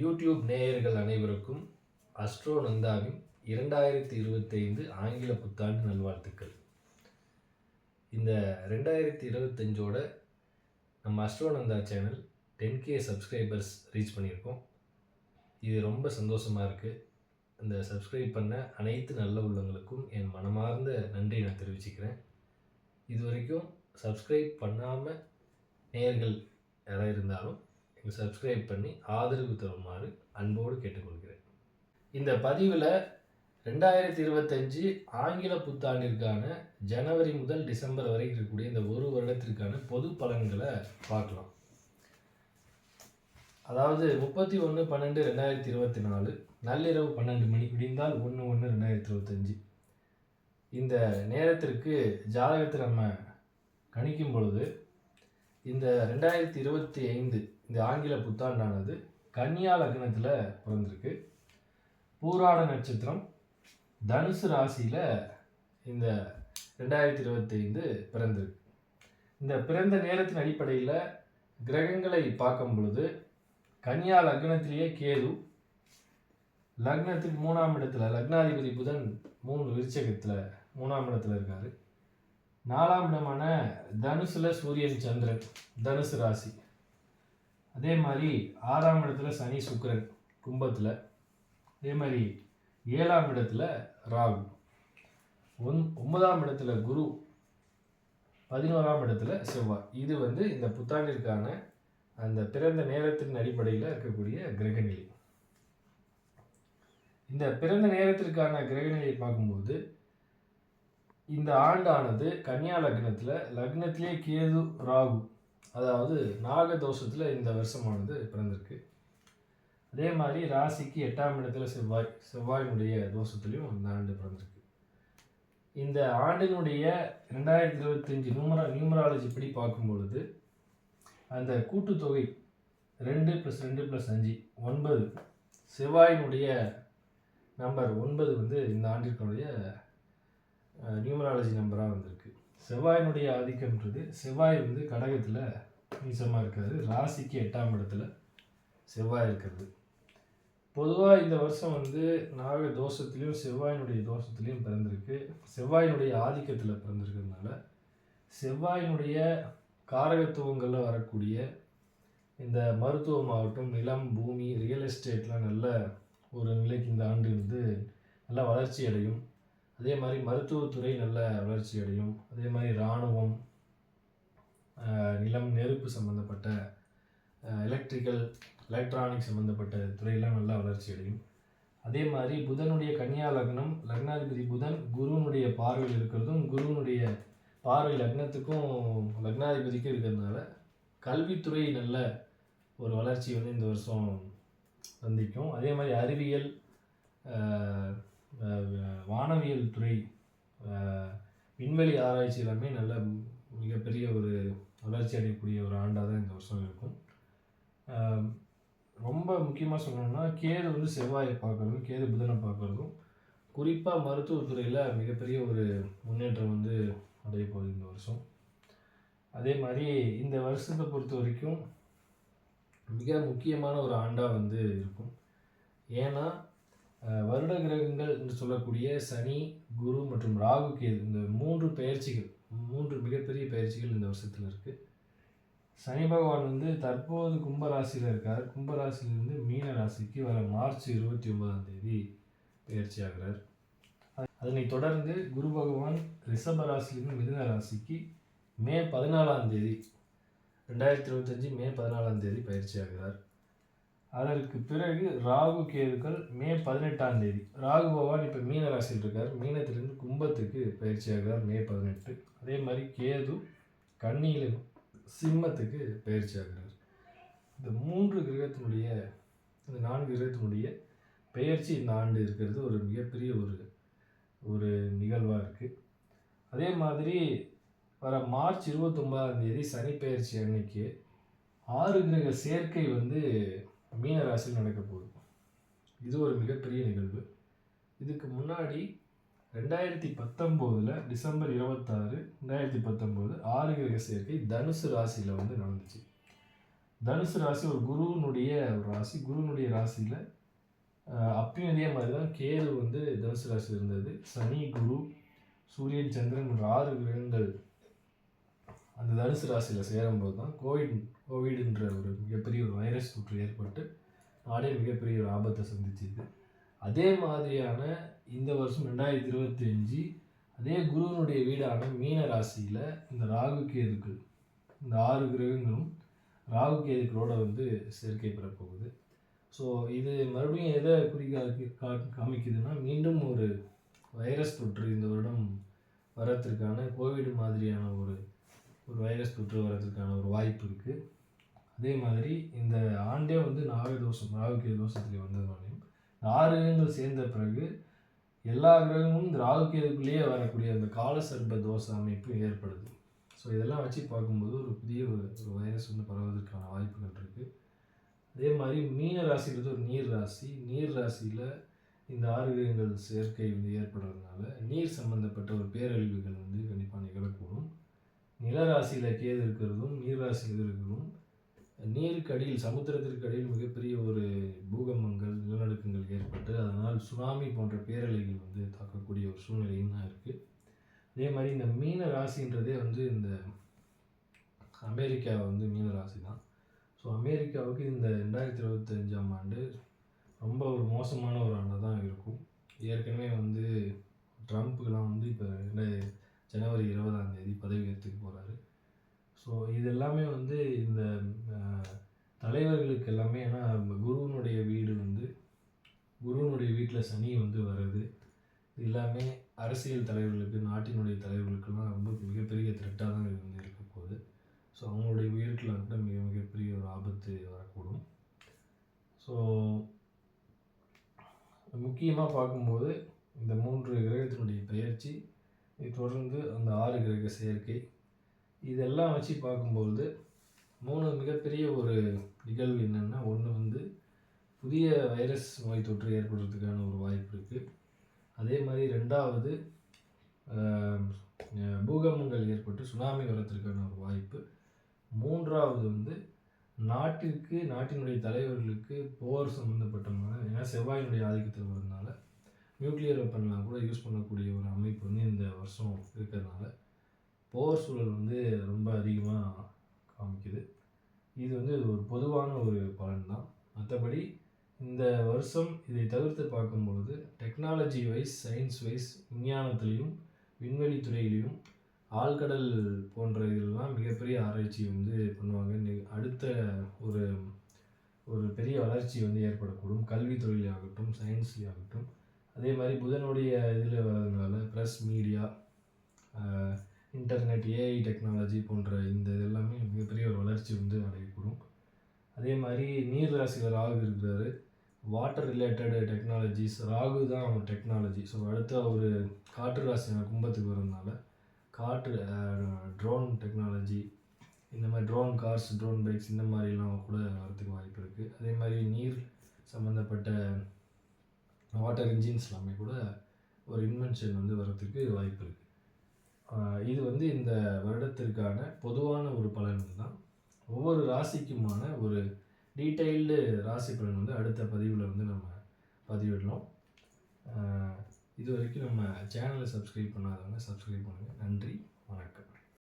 YouTube நேயர்கள் அனைவருக்கும் astro நந்தாவின் இரண்டாயிரத்தி இருபத்தைந்து ஆங்கில புத்தாண்டு நல்வாழ்த்துக்கள். இந்த ரெண்டாயிரத்தி இருபத்தஞ்சோட நம்ம astro Nanda channel ten K subscribers reach பண்ணியிருக்கோம். இது ரொம்ப சந்தோஷமாக இருக்குது இந்த சப்ஸ்கிரைப் பண்ண அனைத்து நல்ல உள்ளங்களுக்கும் என் மனமார்ந்த நன்றி நான் தெரிவிச்சுக்கிறேன். இது வரைக்கும் சப்ஸ்கிரைப் பண்ணாமல் நேயர்கள் யாராக இருந்தாலும் சப்ஸ்கிரைப் பண்ணி ஆதரவு தருமாறு அன்போடு கேட்டுக்கொள்கிறேன். இந்த பதிவில் ரெண்டாயிரத்தி இருபத்தஞ்சு ஆங்கில புத்தாண்டிற்கான ஜனவரி முதல் டிசம்பர் வரை இருக்கக்கூடிய இந்த ஒரு வருடத்திற்கான பொது பலன்களை பார்க்கலாம். அதாவது முப்பத்தி ஒன்று பன்னெண்டு ரெண்டாயிரத்தி இருபத்தி நாலு நள்ளிரவு பன்னெண்டு மணி விடிந்தால் ஒன்று ஒன்று ரெண்டாயிரத்தி இருபத்தஞ்சி. இந்த நேரத்திற்கு ஜாதகத்தை நம்ம கணிக்கும் பொழுது இந்த ரெண்டாயிரத்தி இருபத்தி ஐந்து இந்த ஆங்கில புத்தாண்டானது கன்னியா லக்னத்தில் பிறந்திருக்கு. பூராட நட்சத்திரம் தனுசு ராசியில் இந்த ரெண்டாயிரத்தி இருபத்தைந்து பிறந்திருக்கு. இந்த பிறந்த நேரத்தின் அடிப்படையில் கிரகங்களை பார்க்கும் பொழுது கன்னியா லக்னத்திலேயே கேது லக்னத்துக்கு மூணாம் இடத்துல லக்னாதிபதி புதன் மூணு விருச்சகத்தில் மூணாம் இடத்துல இருக்கார். நாலாம் இடமான தனுசில் சூரியன் சந்திரன் தனுசு ராசி. அதே மாதிரி ஆறாம் இடத்துல சனி சுக்கிரன் கும்பத்தில் அதே மாதிரி ஏழாம் இடத்துல ராகு. ஒன் ஒன்பதாம் இடத்துல குரு பதினோராம் இடத்துல செவ்வாய். இது வந்து இந்த புத்தாண்டிற்கான அந்த பிறந்த நேரத்தின் அடிப்படையில் இருக்கக்கூடிய கிரகநிலை. இந்த பிறந்த நேரத்திற்கான கிரகநிலையை பார்க்கும்போது இந்த ஆண்டானது கன்னியா லக்னத்தில் லக்னத்திலே கேது ராகு அதாவது நாக தோஷத்தில் இந்த வருஷமானது பிறந்திருக்கு. அதே மாதிரி ராசிக்கு எட்டாம் இடத்துல செவ்வாய் செவ்வாயினுடைய தோஷத்துலேயும் இந்த ஆண்டு பிறந்திருக்கு. இந்த ஆண்டினுடைய ரெண்டாயிரத்தி இருபத்தஞ்சி நியூமரா நியூமராலஜி படி பார்க்கும் பொழுது அந்த கூட்டுத்தொகை ரெண்டு ப்ளஸ் ரெண்டு ப்ளஸ் அஞ்சு ஒன்பது செவ்வாயினுடைய நம்பர் ஒன்பது வந்து இந்த ஆண்டிற்குடைய நியூமராலஜி நம்பராக வந்திருக்கு. செவ்வாயினுடைய ஆதிக்கம்ன்றது செவ்வாய் வந்து கடகத்தில் நீசமாக இருக்காது ராசிக்கு எட்டாம் இடத்துல செவ்வாய் இருக்கிறது. பொதுவாக இந்த வருஷம் வந்து நாக தோஷத்துலேயும் செவ்வாயினுடைய தோஷத்துலேயும் பிறந்திருக்கு. செவ்வாயினுடைய ஆதிக்கத்தில் பிறந்திருக்கிறதுனால செவ்வாயினுடைய காரகத்துவங்களில் வரக்கூடிய இந்த மருத்துவம் ஆகட்டும் நிலம் பூமி ரியல் எஸ்டேட்லாம் நல்ல ஒரு நிலைக்கு இந்த ஆண்டு வந்து நல்லா வளர்ச்சி அடையும். அதே மாதிரி மருத்துவத்துறை நல்ல வளர்ச்சி அடையும். அதே மாதிரி இராணுவம் நிலம் நெருப்பு சம்மந்தப்பட்ட எலக்ட்ரிக்கல் எலக்ட்ரானிக் சம்மந்தப்பட்ட துறையெல்லாம் நல்லா வளர்ச்சி அடையும். அதே மாதிரி புதனுடைய கன்னியா லக்னம் லக்னாதிபதி புதன் குருவனுடைய பார்வையில் இருக்கிறதும் குருவனுடைய பார்வை லக்னத்துக்கும் லக்னாதிபதிக்கும் இருக்கிறதுனால கல்வித்துறை நல்ல ஒரு வளர்ச்சி வந்து இந்த வருஷம் சந்திக்கும். அதே மாதிரி அறிவியல் வானவியல் துறை விண்வெளி ஆராய்ச்சி எல்லாமே நல்ல மிகப்பெரிய ஒரு வளர்ச்சி அடையக்கூடிய ஒரு ஆண்டாக தான் இந்த வருஷம் இருக்கும். ரொம்ப முக்கியமாக சொல்லணும்னா கேது வந்து செவ்வாயை பார்க்குறதும் கேது புதனை பார்க்குறதும் குறிப்பாக மருத்துவத்துறையில் மிகப்பெரிய ஒரு முன்னேற்றம் வந்து அடைய போகுது இந்த வருஷம். அதே மாதிரி இந்த வருஷத்தை பொறுத்த வரைக்கும் மிக முக்கியமான ஒரு ஆண்டாக வந்து இருக்கும். ஏன்னா வருட கிரகங்கள் என்று சொல்லக்கூடிய சனி குரு மற்றும் ராகு கேது இந்த மூன்று பயிற்சிகள் மூன்று மிகப்பெரிய பயிற்சிகள் இந்த வருஷத்தில் இருக்குது சனி பகவான் வந்து தற்போது கும்பராசியில் இருக்கார். கும்பராசியிலிருந்து மீன ராசிக்கு வர மார்ச் இருபத்தி ஒன்பதாம் தேதி பயிற்சி ஆகிறார் அதனைத் தொடர்ந்து குரு பகவான் ரிஷப ராசியிலிருந்து மிதுன ராசிக்கு மே பதினாலாம் தேதி ரெண்டாயிரத்தி இருபத்தஞ்சி மே பதினாலாம் தேதி பயிற்சி ஆகிறார் அதற்கு பிறகு ராகு கேதுக்கள் மே பதினெட்டாம் தேதி. ராகு பகவான் இப்போ மீன ராசியில் இருக்கார். மீனத்திலிருந்து கும்பத்துக்கு பயிற்சியாகிறார் மே பதினெட்டு. அதே மாதிரி கேது கண்ணியில் சிம்மத்துக்கு பயிற்சி ஆகிறார். இந்த மூன்று கிரகத்தினுடைய இந்த நான்கு கிரகத்தினுடைய பெயர்ச்சி இந்த ஆண்டு இருக்கிறது. ஒரு மிகப்பெரிய ஒரு ஒரு நிகழ்வாக இருக்குது அதே மாதிரி வர மார்ச் இருபத்தொம்பதாம் தேதி சனி பெயர்ச்சி அன்னைக்கு ஆறு கிரக சேர்க்கை வந்து மீன ராசியில் நடக்க போகுது. இது ஒரு மிகப்பெரிய நிகழ்வு. இதுக்கு முன்னாடி ரெண்டாயிரத்தி பத்தொம்போதில் டிசம்பர் இருபத்தாறு ரெண்டாயிரத்தி பத்தொம்போது ஆறு கிரக சேர்க்கை தனுசு ராசியில் வந்து நடந்துச்சு. தனுசு ராசி ஒரு குருவினுடைய ஒரு ராசி. குருவினுடைய ராசியில் அப்பயும் இதே மாதிரி தான் கேது வந்து தனுசு ராசி இருந்தது. சனி குரு சூரியன் சந்திரன் ஆறு கிரகங்கள் அந்த தனுசு ராசியில் சேரும்போது தான் கோவிட் கோவிடுன்ற ஒரு மிகப்பெரிய ஒரு வைரஸ் தொற்று ஏற்பட்டு நாடே மிகப்பெரிய ஒரு ஆபத்தை சந்திச்சிது அதே மாதிரியான இந்த வருஷம் ரெண்டாயிரத்தி இருபத்தி அஞ்சு அதே குருவனுடைய வீடான மீன ராசியில் இந்த ராகு கேதுக்கள் இந்த ஆறு கிரகங்களும் ராகு கேதுக்களோட வந்து சேர்க்கை பெறப்போகுது ஸோ இது மறுபடியும் எதை குறிக்கா காமிக்குதுன்னா மீண்டும் ஒரு வைரஸ் தொற்று இந்த வருடம் வரத்திற்கான கோவிட் மாதிரியான ஒரு ஒரு வைரஸ் தொற்று வரதுக்கான ஒரு வாய்ப்பு இருக்குது அதே மாதிரி இந்த ஆண்டே வந்து நாகதோஷம் ராகுகே தோஷத்துக்கு வந்ததுனாலையும் இந்த ஆறு கிரகங்கள் சேர்ந்த பிறகு எல்லா கிரகமும் இந்த ராகுகேதுக்குள்ளேயே வரக்கூடிய அந்த காலசர்ப தோஷ அமைப்பு ஏற்படுது. ஸோ இதெல்லாம் வச்சு பார்க்கும்போது ஒரு புதிய ஒரு வைரஸ் வந்து பரவதற்கான வாய்ப்புகள் இருக்குது அதே மாதிரி மீன ராசின்றது ஒரு நீர் ராசி. நீர் ராசியில் இந்த ஆறு கிரகங்கள் சேர்க்கை வந்து ஏற்படுறதுனால நீர் சம்பந்தப்பட்ட ஒரு பேரழிவுகள் வந்து கண்டிப்பாக நிகழக்கூடும். நிலராசியில் கேது இருக்கிறதும் நீர் ராசியில் இருக்கிறதும் நீருக்கு அடியில் சமுத்திரத்திற்கு அடியில் மிகப்பெரிய ஒரு பூகம்பங்கள் நிலநடுக்கங்கள் ஏற்பட்டு அதனால் சுனாமி போன்ற பேரலைகள் வந்து தாக்கக்கூடிய ஒரு சூழ்நிலையும் தான் இருக்குது அதே மாதிரி இந்த மீன ராசின்றதே வந்து இந்த அமெரிக்கா வந்து மீன ராசி தான். ஸோ அமெரிக்காவுக்கு இந்த ரெண்டாயிரத்தி இருபத்தஞ்சாம் ஆண்டு ரொம்ப ஒரு மோசமான ஒரு ஆண்டாக தான் இருக்கும். ஏற்கனவே வந்து ட்ரம்ப்புக்கெலாம் வந்து இப்போ ஜனவரி இருபதாம் தேதி பதவி ஏற்றுக்கு போகிறாரு ஸோ இது எல்லாமே வந்து இந்த தலைவர்களுக்கு எல்லாமே ஏன்னா குருவனுடைய வீடு வந்து குருவனுடைய வீட்டில் சனி வந்து வருது எல்லாமே அரசியல் தலைவர்களுக்கு நாட்டினுடைய தலைவர்களுக்கெல்லாம் ரொம்ப மிகப்பெரிய த்ரெட்டாக தான் இது வந்து இருக்க போகுது. ஸோ அவங்களுடைய உயிருக்கெலாம் கூட மிக மிகப்பெரிய ஒரு ஆபத்து வரக்கூடும். ஸோ முக்கியமாக பார்க்கும்போது இந்த மூன்று கிரகத்தினுடைய பயிற்சி தொடர்ந்து அந்த ஆறு கிரக செயற்கை இதெல்லாம் வச்சு பார்க்கும்பொழுது மூணு மிகப்பெரிய ஒரு நிகழ்வு என்னென்னா ஒன்று வந்து புதிய வைரஸ் நோய் தொற்று ஏற்படுறதுக்கான ஒரு வாய்ப்பு இருக்குது அதே மாதிரி ரெண்டாவது பூகம்பங்கள் ஏற்பட்டு சுனாமி வரத்திற்கான ஒரு வாய்ப்பு. மூன்றாவது வந்து நாட்டிற்கு நாட்டினுடைய தலைவர்களுக்கு போர் சம்மந்தப்பட்டமான ஏன்னா செவ்வாயினுடைய ஆதிக்கத்தில் வரதுனால நியூக்ளியர் வெப்பன்லாம் கூட யூஸ் பண்ணக்கூடிய ஒரு அமைப்பு வந்து இந்த வருஷம் இருக்கிறதுனால போர் சூழல் வந்து ரொம்ப அதிகமாக காமிக்குது. இது வந்து ஒரு பொதுவான ஒரு பலன் தான் மற்றபடி இந்த வருஷம் இதை தவிர்த்து பார்க்கும்பொழுது டெக்னாலஜி வைஸ் சயின்ஸ் வைஸ் விஞ்ஞானத்துலேயும் விண்வெளி துறையிலையும் ஆழ்கடல் போன்ற இதெல்லாம் மிகப்பெரிய ஆராய்ச்சி வந்து பண்ணுவாங்க. அடுத்த ஒரு ஒரு பெரிய வளர்ச்சி வந்து ஏற்படக்கூடும். கல்வித்துறையிலே ஆகட்டும் சயின்ஸ்லேயே ஆகட்டும். அதே மாதிரி புதனுடைய இதில் வர்றதுனால press media internet AI technology போன்ற இந்த இதெல்லாமே மிகப்பெரிய ஒரு வளர்ச்சி வந்து அடையக்கூடும். அதே மாதிரி நீர் ராசியில் ராகு இருக்கிறாரு. வாட்டர் ரிலேட்டட் டெக்னாலஜிஸ் ராகு தான் அவங்க டெக்னாலஜி ஸோ அடுத்து அவர் காற்று ராசியான கும்பத்துக்கு வரதுனால காற்று ட்ரோன் டெக்னாலஜி இந்த மாதிரி ட்ரோன் கார்ஸ் ட்ரோன் பைக்ஸ் இந்த மாதிரிலாம் கூட வரதுக்கு வாய்ப்பு இருக்குது அதே மாதிரி நீர் சம்மந்தப்பட்ட வாட்டர் இன்ஜின்ஸ் எல்லாமே கூட ஒரு இன்வென்ஷன் வந்து வரத்துக்கு வாய்ப்பு இருக்குது இது வந்து இந்த வருடத்திற்கான பொதுவான ஒரு பலன்கள் தான் ஒவ்வொரு ராசிக்குமான ஒரு டீட்டெயில்டு ராசி பலன் வந்து அடுத்த பதிவில் வந்து நம்ம பதிவிடலாம். இது வரைக்கும் நம்ம சேனலை சப்ஸ்கிரைப் பண்ணாதவங்க சப்ஸ்கிரைப் பண்ணுங்கள் நன்றி வணக்கம்.